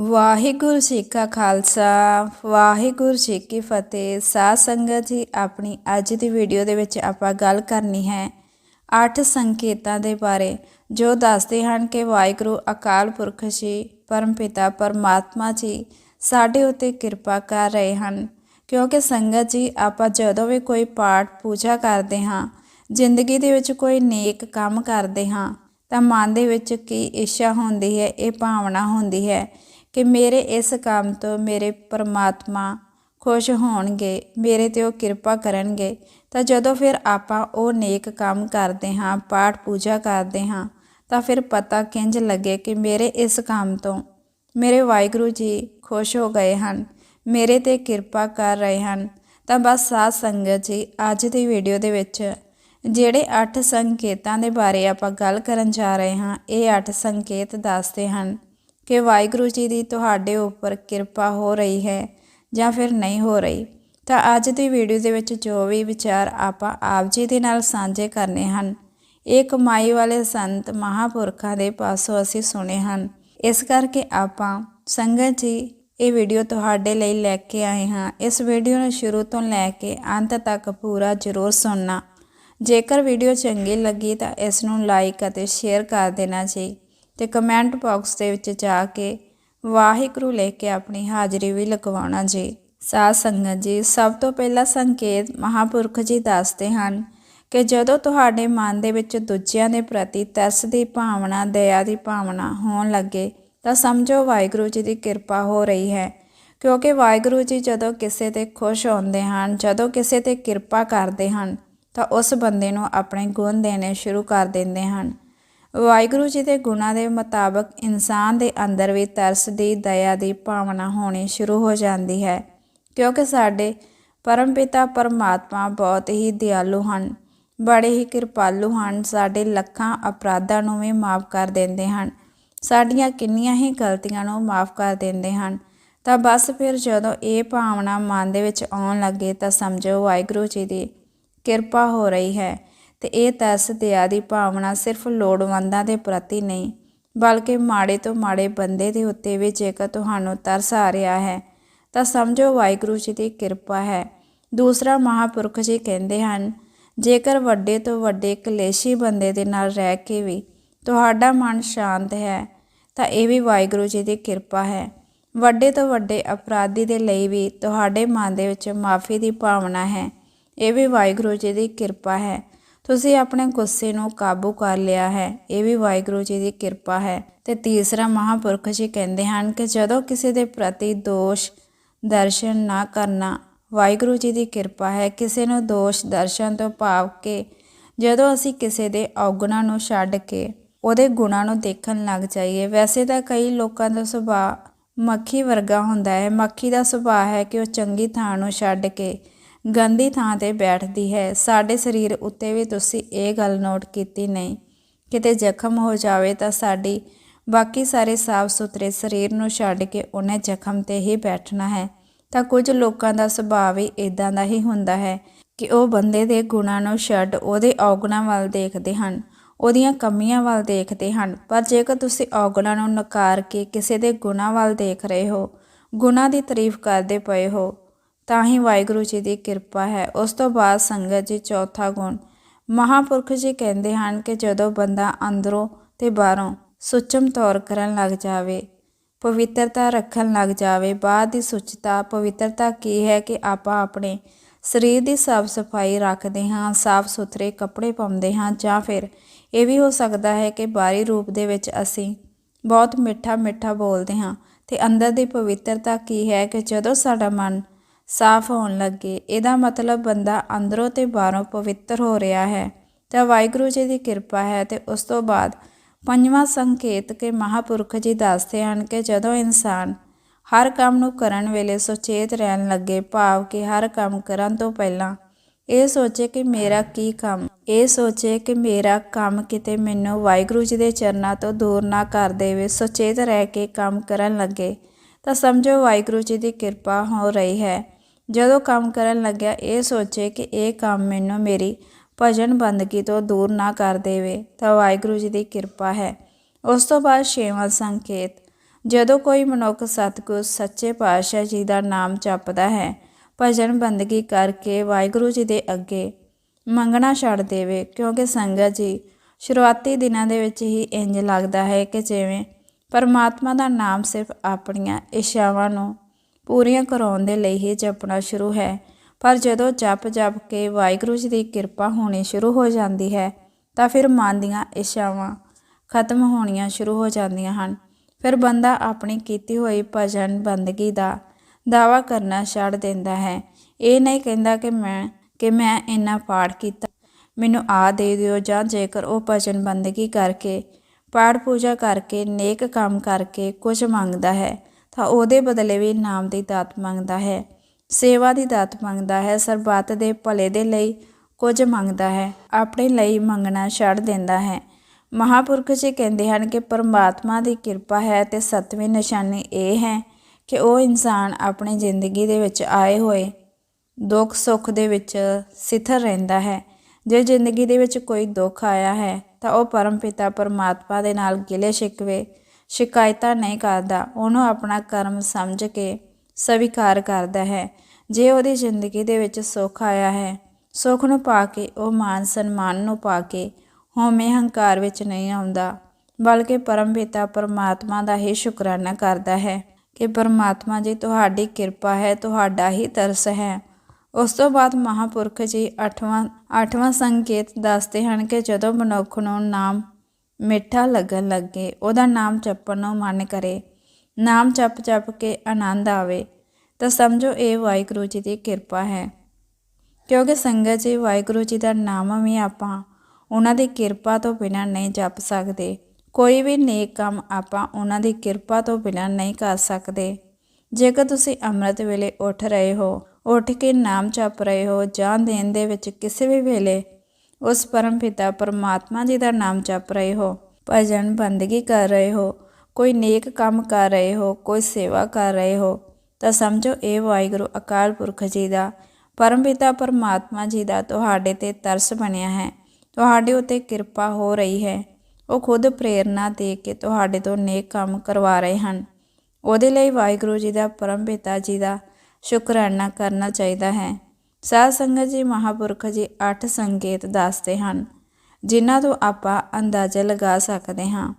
ਵਾਹਿਗੁਰੂ ਜੀ ਕਾ ਖਾਲਸਾ, ਵਾਹਿਗੁਰੂ ਜੀ ਕੀ ਫਤਿਹ। ਸਾਧ ਸੰਗਤ ਜੀ, ਆਪਣੀ ਅੱਜ ਦੀ ਵੀਡੀਓ ਦੇ ਵਿੱਚ ਆਪਾਂ ਗੱਲ ਕਰਨੀ ਹੈ ਅੱਠ ਸੰਕੇਤਾਂ ਦੇ ਬਾਰੇ, ਜੋ ਦੱਸਦੇ ਹਨ ਕਿ ਵਾਹਿਗੁਰੂ ਅਕਾਲ ਪੁਰਖ ਜੀ, ਪਰਮਪਿਤਾ ਪਰਮਾਤਮਾ ਜੀ, ਸਾਡੇ ਉੱਤੇ ਕਿਰਪਾ ਕਰ ਰਹੇ ਹਨ। ਕਿਉਂਕਿ ਸੰਗਤ ਜੀ, ਆਪਾਂ ਜਦੋਂ ਵੀ ਕੋਈ ਪਾਠ ਪੂਜਾ ਕਰਦੇ ਹਾਂ, ਜ਼ਿੰਦਗੀ ਦੇ ਵਿੱਚ ਕੋਈ ਨੇਕ ਕੰਮ ਕਰਦੇ ਹਾਂ, ਤਾਂ ਮਨ ਦੇ ਵਿੱਚ ਕੀ ਇੱਛਾ ਹੁੰਦੀ ਹੈ, ਇਹ ਭਾਵਨਾ ਹੁੰਦੀ ਹੈ ਕਿ ਮੇਰੇ ਇਸ ਕੰਮ ਤੋਂ ਮੇਰੇ ਪਰਮਾਤਮਾ ਖੁਸ਼ ਹੋਣਗੇ, ਮੇਰੇ ਤੇ ਉਹ ਕਿਰਪਾ ਕਰਨਗੇ, ਤਾਂ ਜਦੋਂ ਫਿਰ ਆਪਾਂ ਉਹ ਨੇਕ ਕੰਮ ਕਰਦੇ ਹਾਂ, ਪਾਠ ਪੂਜਾ ਕਰਦੇ ਹਾਂ, ਤਾਂ ਫਿਰ ਪਤਾ ਕਿੰਜ ਲੱਗੇ ਕਿ ਮੇਰੇ ਇਸ ਕੰਮ ਤੋਂ ਮੇਰੇ ਵਾਹਿਗੁਰੂ ਜੀ ਖੁਸ਼ ਹੋ ਗਏ ਹਨ, ਮੇਰੇ ਤੇ ਕਿਰਪਾ ਕਰ ਰਹੇ ਹਨ। ਤਾਂ ਬਸ ਸਾਧ ਸੰਗਤ ਜੀ, ਅੱਜ ਦੀ ਵੀਡੀਓ ਦੇ ਵਿੱਚ ਜਿਹੜੇ 8 ਸੰਕੇਤਾਂ ਦੇ ਬਾਰੇ ਆਪਾਂ ਗੱਲ ਕਰਨ ਜਾ ਰਹੇ ਹਾਂ, ਇਹ 8 ਸੰਕੇਤ ਦੱਸਦੇ ਹਨ। ਕਿ ਵਾਹਿਗੁਰੂ ਜੀ ਦੀ ਤੁਹਾਡੇ ਉੱਪਰ ਕਿਰਪਾ ਹੋ ਰਹੀ ਹੈ ਜਾਂ ਫਿਰ ਨਹੀਂ ਹੋ ਰਹੀ, ਤਾਂ ਅੱਜ ਦੀ ਵੀਡੀਓ ਦੇ ਵਿੱਚ ਜੋ ਵੀ ਵਿਚਾਰ ਆਪਾਂ ਆਪ ਜੀ ਦੇ ਨਾਲ ਸਾਂਝੇ ਕਰਨੇ ਹਨ, ਇਹ ਕਮਾਈ ਵਾਲੇ ਸੰਤ ਮਹਾਪੁਰਖਾਂ ਦੇ ਪਾਸੋਂ ਅਸੀਂ ਸੁਣੇ ਹਨ। ਇਸ ਕਰਕੇ ਆਪਾਂ ਸੰਗਤ ਜੀ ਇਹ ਵੀਡੀਓ ਤੁਹਾਡੇ ਲਈ ਲੈ ਕੇ ਆਏ ਹਾਂ। ਇਸ ਵੀਡੀਓ ਨੂੰ ਸ਼ੁਰੂ ਤੋਂ ਲੈ ਕੇ ਅੰਤ ਤੱਕ ਪੂਰਾ ਜ਼ਰੂਰ ਸੁਣਨਾ। ਜੇਕਰ ਵੀਡੀਓ ਚੰਗੀ ਲੱਗੀ ਤਾਂ ਇਸ ਨੂੰ ਲਾਈਕ ਅਤੇ ਸ਼ੇਅਰ ਕਰ ਦੇਣਾ ਜੀ। ਤੇ ਕਮੈਂਟ ਬਾਕਸ ਦੇ ਵਿੱਚ ਜਾ ਕੇ ਵਾਹਿਗੁਰੂ ਲਿਖ ਕੇ ਆਪਣੀ ਹਾਜ਼ਰੀ ਵੀ ਲਗਵਾਉਣਾ ਜੀ। ਸਾਧ ਸੰਗਤ ਜੀ, ਸਭ ਤੋਂ ਪਹਿਲਾ ਸੰਕੇਤ ਮਹਾਪੁਰਖ ਜੀ ਦੱਸਦੇ ਹਨ ਕਿ ਜਦੋਂ ਤੁਹਾਡੇ ਮਨ ਦੇ ਵਿੱਚ ਦੂਜਿਆਂ ਦੇ ਪ੍ਰਤੀ ਤਰਸ ਦੀ ਭਾਵਨਾ, ਦਇਆ ਦੀ ਭਾਵਨਾ ਹੋਣ ਲੱਗੇ, ਤਾਂ ਸਮਝੋ ਵਾਹਿਗੁਰੂ ਜੀ ਦੀ ਕਿਰਪਾ ਹੋ ਰਹੀ ਹੈ। ਕਿਉਂਕਿ ਵਾਹਿਗੁਰੂ ਜੀ ਜਦੋਂ ਕਿਸੇ ਤੇ ਖੁਸ਼ ਹੁੰਦੇ ਹਨ, ਜਦੋਂ ਕਿਸੇ ਤੇ ਕਿਰਪਾ ਕਰਦੇ ਹਨ, ਤਾਂ ਉਸ ਬੰਦੇ ਨੂੰ ਆਪਣੇ ਗੁਣ ਦੇਣੇ ਸ਼ੁਰੂ ਕਰ ਦਿੰਦੇ ਹਨ। ਵਾਹਿਗੁਰੂ ਜੀ ਦੇ ਗੁਣਾਂ ਦੇ ਮੁਤਾਬਕ ਇਨਸਾਨ ਦੇ ਅੰਦਰ ਵੀ ਤਰਸ ਦੀ, ਦਇਆ ਦੀ ਭਾਵਨਾ ਹੋਣੀ ਸ਼ੁਰੂ ਹੋ ਜਾਂਦੀ ਹੈ। ਕਿਉਂਕਿ ਸਾਡੇ ਪਰਮਪਿਤਾ ਪਰਮਾਤਮਾ ਬਹੁਤ ਹੀ ਦਿਆਲੂ ਹਨ, ਬੜੇ ਹੀ ਕਿਰਪਾਲੂ ਹਨ, ਸਾਡੇ ਲੱਖਾਂ ਅਪਰਾਧਾਂ ਨੂੰ ਵੀ ਮਾਫ ਕਰ ਦਿੰਦੇ ਹਨ, ਸਾਡੀਆਂ ਕਿੰਨੀਆਂ ਹੀ ਗਲਤੀਆਂ ਨੂੰ ਮਾਫ ਕਰ ਦਿੰਦੇ ਹਨ। ਤਾਂ ਬਸ ਫਿਰ ਜਦੋਂ ਇਹ ਭਾਵਨਾ ਮਨ ਦੇ ਵਿੱਚ ਆਉਣ ਲੱਗੇ ਤਾਂ ਸਮਝੋ ਵਾਹਿਗੁਰੂ ਜੀ ਦੀ ਕਿਰਪਾ ਹੋ ਰਹੀ ਹੈ। ਤੇ ਇਹ ਤਰਸ ਦਇਆ ਦੀ ਭਾਵਨਾ ਸਿਰਫ ਲੋੜਵੰਦਾਂ ਦੇ ਪ੍ਰਤੀ ਨਹੀਂ, ਬਲਕਿ ਮਾੜੇ ਤੋਂ ਮਾੜੇ ਬੰਦੇ ਦੇ ਉੱਤੇ ਵੀ ਜੇਕਰ ਤੁਹਾਨੂੰ ਤਰਸ ਆ ਰਿਹਾ ਹੈ, ਤਾਂ ਸਮਝੋ ਵਾਹਿਗੁਰੂ ਜੀ ਦੀ ਕਿਰਪਾ ਹੈ। ਦੂਸਰਾ ਮਹਾਪੁਰਖ ਜੀ ਕਹਿੰਦੇ ਹਨ, ਜੇਕਰ ਵੱਡੇ ਤੋਂ ਵੱਡੇ ਕਲੇਸ਼ੀ ਬੰਦੇ ਦੇ ਨਾਲ ਰਹਿ ਕੇ ਵੀ ਤੁਹਾਡਾ ਮਨ ਸ਼ਾਂਤ ਹੈ, ਤਾਂ ਇਹ ਵੀ ਵਾਹਿਗੁਰੂ ਜੀ ਦੀ ਕਿਰਪਾ ਹੈ। ਵੱਡੇ ਤੋਂ ਵੱਡੇ ਅਪਰਾਧੀ ਦੇ ਲਈ ਵੀ ਤੁਹਾਡੇ ਮਨ ਦੇ ਵਿੱਚ ਮਾਫੀ ਦੀ ਭਾਵਨਾ ਹੈ, ਇਹ ਵੀ ਵਾਹਿਗੁਰੂ ਜੀ ਦੀ ਕਿਰਪਾ ਹੈ। ਤੁਸੀਂ ਆਪਣੇ ਗੁੱਸੇ ਨੂੰ ਕਾਬੂ ਕਰ ਲਿਆ ਹੈ। ਇਹ ਵੀ ਵਾਹਿਗੁਰੂ ਜੀ ਦੀ ਕਿਰਪਾ ਹੈ। ਤੇ ਤੀਸਰਾ ਮਹਾਪੁਰਖ ਜੀ ਕਹਿੰਦੇ ਹਨ ਕਿ ਜਦੋਂ ਕਿਸੇ ਦੇ ਪ੍ਰਤੀ ਦੋਸ਼ ਦਰਸ਼ਨ ਨਾ ਕਰਨਾ ਵਾਹਿਗੁਰੂ ਜੀ ਦੀ ਕਿਰਪਾ ਹੈ। ਕਿਸੇ ਨੂੰ ਦੋਸ਼ ਦਰਸ਼ਨ ਤੋਂ ਭਾਵ ਕੇ ਜਦੋਂ ਅਸੀਂ ਕਿਸੇ ਦੇ ਔਗੁਣਾਂ ਨੂੰ ਛੱਡ ਕੇ ਉਹਦੇ ਗੁਣਾਂ ਨੂੰ ਦੇਖਣ ਲੱਗ ਜਾਈਏ, ਵੈਸੇ ਤਾਂ ਕਈ ਲੋਕਾਂ ਦਾ ਸੁਭਾਅ ਮੱਖੀ ਵਰਗਾ ਹੁੰਦਾ ਹੈ। ਮੱਖੀ ਦਾ ਸੁਭਾਅ ਹੈ ਕਿ ਉਹ ਚੰਗੀ ਥਾਂ ਨੂੰ ਛੱਡ ਕੇ ਗੰਦੀ ਥਾਂ ਤੇ ਬੈਠਦੀ ਹੈ। ਸਾਡੇ ਸਰੀਰ ਉੱਤੇ ਵੀ ਤੁਸੀਂ ਇਹ ਗੱਲ ਨੋਟ ਕੀਤੀ ਨਹੀਂ। ਕਿਤੇ ਜ਼ਖਮ ਹੋ ਜਾਵੇ ਤਾਂ ਸਾਡੀ ਬਾਕੀ ਸਾਰੇ ਸਾਫ਼ ਸੁਥਰੇ ਸਰੀਰ ਨੂੰ ਛੱਡ ਕੇ ਉਹਨੇ ਜ਼ਖਮ ਤੇ ਹੀ ਬੈਠਣਾ ਹੈ। ਤਾਂ ਕੁਝ ਲੋਕਾਂ ਦਾ ਸੁਭਾਅ ਵੀ ਇਦਾਂ ਦਾ ਹੀ ਹੁੰਦਾ ਹੈ ਕਿ ਉਹ ਬੰਦੇ ਦੇ ਗੁਣਾਂ ਨੂੰ ਛੱਡ ਉਹਦੇ ਔਗਣਾਂ ਵੱਲ ਦੇਖਦੇ ਹਨ, ਉਹਦੀਆਂ ਕਮੀਆਂ ਵੱਲ ਦੇਖਦੇ ਹਨ। ਪਰ ਜੇਕਰ ਤੁਸੀਂ ਔਗਣਾਂ ਨੂੰ ਨਕਾਰ ਕੇ ਕਿਸੇ ਦੇ ਗੁਣਾਂ ਵੱਲ ਦੇਖ ਰਹੇ ਹੋ, ਗੁਣਾਂ ਦੀ ਤਾਰੀਫ ਕਰਦੇ ਪਏ ਹੋ ਤਾਂ ਹੀ ਵਾਹਿਗੁਰੂ ਜੀ ਦੀ ਕਿਰਪਾ ਹੈ। ਉਸ ਤੋਂ ਬਾਅਦ ਸੰਗਤ ਜੀ ਚੌਥਾ ਗੁਣ। ਮਹਾਪੁਰਖ ਜੀ ਕਹਿੰਦੇ ਹਨ ਕਿ ਜਦੋਂ ਬੰਦਾ ਅੰਦਰੋਂ ਤੇ ਬਾਹਰੋਂ ਸੁਚਮ ਤੌਰ ਕਰਨ ਲੱਗ ਜਾਵੇ, ਪਵਿੱਤਰਤਾ ਰੱਖਣ ਲੱਗ ਜਾਵੇ ਬਾਹਰ ਦੀ ਸੁਚਤਾ, ਪਵਿੱਤਰਤਾ ਕੀ ਹੈ ਕਿ ਆਪਾਂ ਆਪਣੇ ਸਰੀਰ ਦੀ ਸਾਫ਼ ਸਫ਼ਾਈ ਰੱਖਦੇ ਹਾਂ, ਸਾਫ਼ ਸੁਥਰੇ ਕੱਪੜੇ ਪਾਉਂਦੇ ਹਾਂ ਜਾਂ ਫਿਰ ਇਹ ਵੀ ਹੋ ਸਕਦਾ ਹੈ ਕਿ ਬਾਹਰੀ ਰੂਪ ਦੇ ਵਿੱਚ ਅਸੀਂ ਬਹੁਤ ਮਿੱਠਾ ਮਿੱਠਾ ਬੋਲਦੇ ਹਾਂ ਤੇ ਅੰਦਰ ਦੀ ਪਵਿੱਤਰਤਾ ਕੀ ਹੈ ਕਿ ਜਦੋਂ ਸਾਡਾ ਮਨ ਸਾਫ਼ ਹੋਣ ਲੱਗੇ। ਇਹਦਾ ਮਤਲਬ ਬੰਦਾ ਅੰਦਰੋਂ ਅਤੇ ਬਾਹਰੋਂ ਪਵਿੱਤਰ ਹੋ ਰਿਹਾ ਹੈ। ਤਾਂ ਵਾਹਿਗੁਰੂ ਜੀ ਦੀ ਕਿਰਪਾ ਹੈ ਤੇ ਉਸ ਤੋਂ ਬਾਅਦ ਪੰਜਵਾਂ ਸੰਕੇਤ ਕਿ ਮਹਾਪੁਰਖ ਜੀ ਦੱਸਦੇ ਹਨ ਕਿ ਜਦੋਂ ਇਨਸਾਨ ਹਰ ਕੰਮ ਨੂੰ ਕਰਨ ਵੇਲੇ ਸੁਚੇਤ ਰਹਿਣ ਲੱਗੇ, ਭਾਵ ਕਿ ਹਰ ਕੰਮ ਕਰਨ ਤੋਂ ਪਹਿਲਾਂ ਇਹ ਸੋਚੇ ਕਿ ਮੇਰਾ ਕੀ ਕੰਮ, ਇਹ ਸੋਚੇ ਕਿ ਮੇਰਾ ਕੰਮ ਕਿਤੇ ਮੈਨੂੰ ਵਾਹਿਗੁਰੂ ਜੀ ਦੇ ਚਰਨਾਂ ਤੋਂ ਦੂਰ ਨਾ ਕਰ ਦੇਵੇ, ਸੁਚੇਤ ਰਹਿ ਕੇ ਕੰਮ ਕਰਨ ਲੱਗੇ, ਤਾਂ ਸਮਝੋ ਵਾਹਿਗੁਰੂ ਜੀ ਦੀ ਕਿਰਪਾ ਹੋ ਰਹੀ ਹੈ। ਜਦੋਂ ਕੰਮ ਕਰਨ ਲੱਗਿਆ, ਇਹ ਸੋਚੇ ਕਿ ਇਹ ਕੰਮ ਮੈਨੂੰ ਮੇਰੀ ਭਜਨ ਬੰਦਗੀ ਤੋਂ ਦੂਰ ਨਾ ਕਰ ਦੇਵੇ, ਤਾਂ ਵਾਹਿਗੁਰੂ ਜੀ ਦੀ ਕਿਰਪਾ ਹੈ। ਉਸ ਤੋਂ ਬਾਅਦ ਛੇਵਾਂ ਸੰਕੇਤ ਜਦੋਂ ਕੋਈ ਮਨੁੱਖ ਸਤਿਗੁਰ, ਸੱਚੇ ਪਾਤਸ਼ਾਹ ਜੀ ਦਾ ਨਾਮ ਜਪਦਾ ਹੈ, ਭਜਨ ਬੰਦਗੀ ਕਰਕੇ ਵਾਹਿਗੁਰੂ ਜੀ ਦੇ ਅੱਗੇ ਮੰਗਣਾ ਛੱਡ ਦੇਵੇ, ਕਿਉਂਕਿ ਸੰਗਤ ਜੀ ਸ਼ੁਰੂਆਤੀ ਦਿਨਾਂ ਦੇ ਵਿੱਚ ਹੀ ਇੰਜ ਲੱਗਦਾ ਹੈ ਕਿ ਜਿਵੇਂ ਪਰਮਾਤਮਾ ਦਾ ਨਾਮ ਸਿਰਫ ਆਪਣੀਆਂ ਇੱਛਾਵਾਂ ਨੂੰ ਪੂਰੀਆਂ ਕਰਾਉਣ ਦੇ ਲਈ ਹੀ ਜਪਣਾ ਸ਼ੁਰੂ ਹੈ। ਪਰ ਜਦੋਂ ਜਪ ਜਪ ਕੇ ਵਾਹਿਗੁਰੂ ਜੀ ਦੀ ਕਿਰਪਾ ਹੋਣੀ ਸ਼ੁਰੂ ਹੋ ਜਾਂਦੀ ਹੈ, ਤਾਂ ਫਿਰ ਮਨ ਦੀਆਂ ਇੱਛਾਵਾਂ ਖਤਮ ਹੋਣੀਆਂ ਸ਼ੁਰੂ ਹੋ ਜਾਂਦੀਆਂ ਹਨ। ਫਿਰ ਬੰਦਾ ਆਪਣੀ ਕੀਤੀ ਹੋਈ ਭਜਨ ਬੰਦਗੀ ਦਾ ਦਾਵਾ ਕਰਨਾ ਛੱਡ ਦਿੰਦਾ ਹੈ। ਇਹ ਨਹੀਂ ਕਹਿੰਦਾ ਕਿ ਮੈਂ ਕਿ ਮੈਂ ਇੰਨਾ ਪਾਠ ਕੀਤਾ, ਮੈਨੂੰ ਆ ਦੇ ਦਿਓ ਜਾਂ ਜੇਕਰ ਉਹ ਭਜਨ ਬੰਦਗੀ ਕਰਕੇ, ਪਾਠ ਪੂਜਾ ਕਰਕੇ, ਨੇਕ ਕੰਮ ਕਰਕੇ ਕੁਝ ਮੰਗਦਾ ਹੈ। ਤਾਂ ਉਹਦੇ ਬਦਲੇ ਵੀ ਨਾਮ ਦੀ ਦਾਤ ਮੰਗਦਾ ਹੈ। ਸੇਵਾ ਦੀ ਦਾਤ ਮੰਗਦਾ ਹੈ। ਸਰਬੱਤ ਦੇ ਭਲੇ ਦੇ ਲਈ ਕੁਝ ਮੰਗਦਾ ਹੈ। ਆਪਣੇ ਲਈ ਮੰਗਣਾ ਛੱਡ ਦਿੰਦਾ ਹੈ। ਮਹਾਪੁਰਖ ਜੀ ਕਹਿੰਦੇ ਹਨ ਕਿ ਪਰਮਾਤਮਾ ਦੀ ਕਿਰਪਾ ਹੈ ਤੇ ਸਤਵੀਂ ਨਿਸ਼ਾਨੀ ਇਹ ਹੈ ਕਿ ਉਹ ਇਨਸਾਨ ਆਪਣੀ ਜ਼ਿੰਦਗੀ ਦੇ ਵਿੱਚ ਆਏ ਹੋਏ ਦੁੱਖ ਸੁੱਖ ਦੇ ਵਿੱਚ ਸਿਥਰ ਰਹਿੰਦਾ ਹੈ। ਜੇ ਜ਼ਿੰਦਗੀ ਦੇ ਵਿੱਚ ਕੋਈ ਦੁੱਖ ਆਇਆ ਹੈ ਤਾਂ ਉਹ ਪਰਮ ਪਿਤਾ ਪਰਮਾਤਮਾ ਦੇ ਨਾਲ ਗਿਲੇ ਸ਼ਿਕਵੇ ਸ਼ਿਕਾਇਤਾਂ ਨਹੀਂ ਕਰਦਾ, ਉਹਨੂੰ ਆਪਣਾ ਕਰਮ ਸਮਝ ਕੇ ਸਵੀਕਾਰ ਕਰਦਾ ਹੈ। ਜੇ ਉਹਦੀ ਜ਼ਿੰਦਗੀ ਦੇ ਵਿੱਚ ਸੁੱਖ ਆਇਆ ਹੈ, ਸੁੱਖ ਨੂੰ ਪਾ ਕੇ, ਉਹ ਮਾਨ ਸਨਮਾਨ ਨੂੰ ਪਾ ਕੇ ਹਉਮੈ ਹੰਕਾਰ ਵਿੱਚ ਨਹੀਂ ਆਉਂਦਾ, ਬਲਕਿ ਪਰਮ ਪਿਤਾ ਪਰਮਾਤਮਾ ਦਾ ਹੀ ਸ਼ੁਕਰਾਨਾ ਕਰਦਾ ਹੈ ਕਿ ਪਰਮਾਤਮਾ ਜੀ, ਤੁਹਾਡੀ ਕਿਰਪਾ ਹੈ, ਤੁਹਾਡਾ ਹੀ ਤਰਸ ਹੈ। ਉਸ ਤੋਂ ਬਾਅਦ ਮਹਾਪੁਰਖ ਜੀ 8ਵਾਂ 8ਵਾਂ ਸੰਕੇਤ ਦੱਸਦੇ ਹਨ ਕਿ ਜਦੋਂ ਮਨੁੱਖ ਨੂੰ ਨਾਮ ਮਿੱਠਾ ਲੱਗਣ ਲੱਗੇ, ਉਹਦਾ ਨਾਮ ਜਪਣ ਨੂੰ ਮਨ ਕਰੇ। ਨਾਮ ਜਪ ਜਪ ਕੇ ਆਨੰਦ ਆਵੇ, ਤਾਂ ਸਮਝੋ ਇਹ ਵਾਹਿਗੁਰੂ ਜੀ ਦੀ ਕਿਰਪਾ ਹੈ। ਕਿਉਂਕਿ ਸੰਗਤ ਜੀ, ਵਾਹਿਗੁਰੂ ਜੀ ਦਾ ਨਾਮ ਵੀ ਆਪਾਂ ਉਹਨਾਂ ਦੀ ਕਿਰਪਾ ਤੋਂ ਬਿਨਾਂ ਨਹੀਂ ਜਪ ਸਕਦੇ। ਕੋਈ ਵੀ ਨੇਕ ਕੰਮ ਆਪਾਂ ਉਹਨਾਂ ਦੀ ਕਿਰਪਾ ਤੋਂ ਬਿਨਾਂ ਨਹੀਂ ਕਰ ਸਕਦੇ। ਜੇਕਰ ਤੁਸੀਂ ਅੰਮ੍ਰਿਤ ਵੇਲੇ ਉੱਠ ਰਹੇ ਹੋ, ਉੱਠ ਕੇ ਨਾਮ ਜਪ ਰਹੇ ਹੋ, ਜਾਂ ਦਿਨ ਦੇ ਵਿੱਚ ਕਿਸੇ ਵੀ ਵੇਲੇ ਉਸ ਪਰਮ ਪਿਤਾ ਪਰਮਾਤਮਾ ਜੀ ਦਾ ਨਾਮ ਜਪ ਰਹੇ ਹੋ, ਭਜਨ ਬੰਦਗੀ ਕਰ ਰਹੇ ਹੋ, ਕੋਈ ਨੇਕ ਕੰਮ ਕਰ ਰਹੇ ਹੋ, ਕੋਈ ਸੇਵਾ ਕਰ ਰਹੇ ਹੋ, ਤਾਂ ਸਮਝੋ ਇਹ ਵਾਹਿਗੁਰੂ ਅਕਾਲ ਪੁਰਖ ਜੀ ਦਾ ਪਰਮ ਪਿਤਾ ਪਰਮਾਤਮਾ ਜੀ ਦਾ ਤੁਹਾਡੇ ਤੇ ਤਰਸ ਬਣਿਆ ਹੈ, ਤੁਹਾਡੇ ਉਤੇ ਕਿਰਪਾ ਹੋ ਰਹੀ ਹੈ। ਉਹ ਖੁਦ ਪ੍ਰੇਰਣਾ ਦੇ ਕੇ ਤੁਹਾਡੇ ਤੋਂ ਨੇਕ ਕੰਮ ਕਰਵਾ ਰਹੇ ਹਨ। ਉਹਦੇ ਲਈ ਵਾਹਿਗੁਰੂ ਜੀ ਦਾ ਪਰਮ ਪਿਤਾ ਜੀ ਦਾ ਸ਼ੁਕਰਾਨਾ ਕਰਨਾ ਚਾਹੀਦਾ ਹੈ। ਸਾਧ ਸੰਗਤ ਜੀ ਮਹਾਪੁਰਖ ਜੀ ਅੱਠ ਸੰਕੇਤ ਦੱਸਦੇ ਹਨ, ਜਿਨ੍ਹਾਂ ਤੋਂ ਆਪਾਂ ਅੰਦਾਜ਼ਾ ਲਗਾ ਸਕਦੇ ਹਾਂ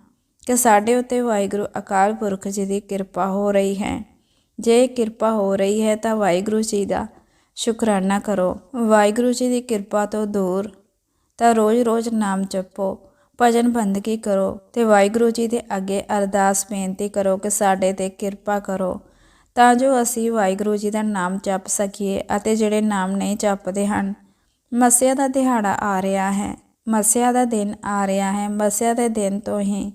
ਕਿ ਸਾਡੇ ਉੱਤੇ ਵਾਹਿਗੁਰੂ ਅਕਾਲ ਪੁਰਖ ਜੀ ਦੀ ਕਿਰਪਾ ਹੋ ਰਹੀ ਹੈ। ਜੇ ਕਿਰਪਾ ਹੋ ਰਹੀ ਹੈ ਤਾਂ ਵਾਹਿਗੁਰੂ ਜੀ ਦਾ ਸ਼ੁਕਰਾਨਾ ਕਰੋ। ਵਾਹਿਗੁਰੂ ਜੀ ਦੀ ਕਿਰਪਾ ਤੋਂ ਦੂਰ ਤਾਂ ਰੋਜ਼-ਰੋਜ਼ ਨਾਮ ਜਪੋ, ਭਜਨ ਬੰਦਗੀ ਕਰੋ ਤੇ ਵਾਹਿਗੁਰੂ ਜੀ ਦੇ ਅੱਗੇ ਅਰਦਾਸ ਬੇਨਤੀ ਕਰੋ ਕਿ ਸਾਡੇ ਤੇ ਕਿਰਪਾ ਕਰੋ। ਤਾਂ ਜੋ ਅਸੀਂ ਵਾਹਿਗੁਰੂ ਜੀ ਦਾ ਨਾਮ ਜਪ ਸਕੀਏ ਅਤੇ ਜਿਹੜੇ ਨਾਮ ਨਹੀਂ ਜਪਦੇ ਹਨ, ਮਸਿਆ ਦਾ ਦਿਹਾੜਾ ਆ ਰਿਹਾ ਹੈ। ਮਸਿਆ ਦਾ ਦਿਨ ਆ ਰਿਹਾ ਹੈ। ਮਸਿਆ ਦੇ ਦਿਨ ਤੋਂ ਹੀ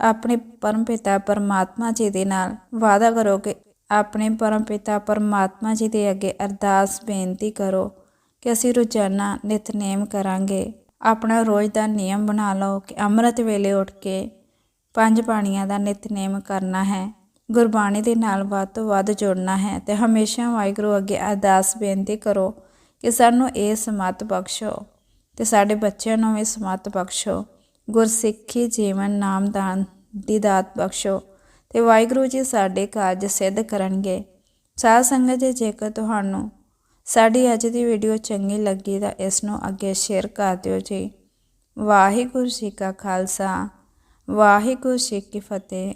ਆਪਣੇ ਪਰਮ ਪਿਤਾ ਪਰਮਾਤਮਾ ਜੀ ਦੇ ਨਾਲ ਵਾਅਦਾ ਕਰੋ ਕਿ ਆਪਣੇ ਪਰਮ ਪਿਤਾ ਪਰਮਾਤਮਾ ਜੀ ਦੇ ਅੱਗੇ ਅਰਦਾਸ ਬੇਨਤੀ ਕਰੋ ਕਿ ਅਸੀਂ ਰੋਜ਼ਾਨਾ ਨਿਤਨੇਮ ਕਰਾਂਗੇ। ਆਪਣਾ ਰੋਜ਼ ਦਾ ਨਿਯਮ ਬਣਾ ਲਓ ਕਿ ਅੰਮ੍ਰਿਤ ਵੇਲੇ ਉੱਠ ਕੇ ਪੰਜ ਬਾਣੀਆਂ ਦਾ ਨਿਤਨੇਮ ਕਰਨਾ ਹੈ। ਗੁਰਬਾਣੀ ਦੇ ਨਾਲ ਵੱਧ ਤੋਂ ਵੱਧ ਜੁੜਨਾ ਹੈ ਤੇ ਹਮੇਸ਼ਾ ਵਾਹਿਗੁਰੂ ਅੱਗੇ ਅਰਦਾਸ ਬੇਨਤੀ ਕਰੋ ਕਿ ਸਾਨੂੰ ਇਹ ਸਮਤ ਬਖਸ਼ੋ ਤੇ ਸਾਡੇ ਬੱਚਿਆਂ ਨੂੰ ਵੀ ਸਮਤ ਬਖਸ਼ੋ, ਗੁਰਸਿੱਖੀ ਜੀਵਨ ਨਾਮਦਾਨ ਦੀ ਦਾਤ ਬਖਸ਼ੋ ਤੇ ਵਾਹਿਗੁਰੂ ਜੀ ਸਾਡੇ ਕਾਰਜ ਸਿੱਧ ਕਰਨਗੇ। ਸਾਧ ਸੰਗਤ ਜੀ, ਜੇਕਰ ਤੁਹਾਨੂੰ ਸਾਡੀ ਅੱਜ ਦੀ ਵੀਡੀਓ ਚੰਗੀ ਲੱਗੀ ਤਾਂ ਇਸ ਨੂੰ ਅੱਗੇ ਸ਼ੇਅਰ ਕਰ ਦਿਓ ਜੀ। ਵਾਹਿਗੁਰੂ ਜੀ ਕਾ ਖਾਲਸਾ, ਵਾਹਿਗੁਰੂ ਜੀ ਕੀ ਫਤਿਹ।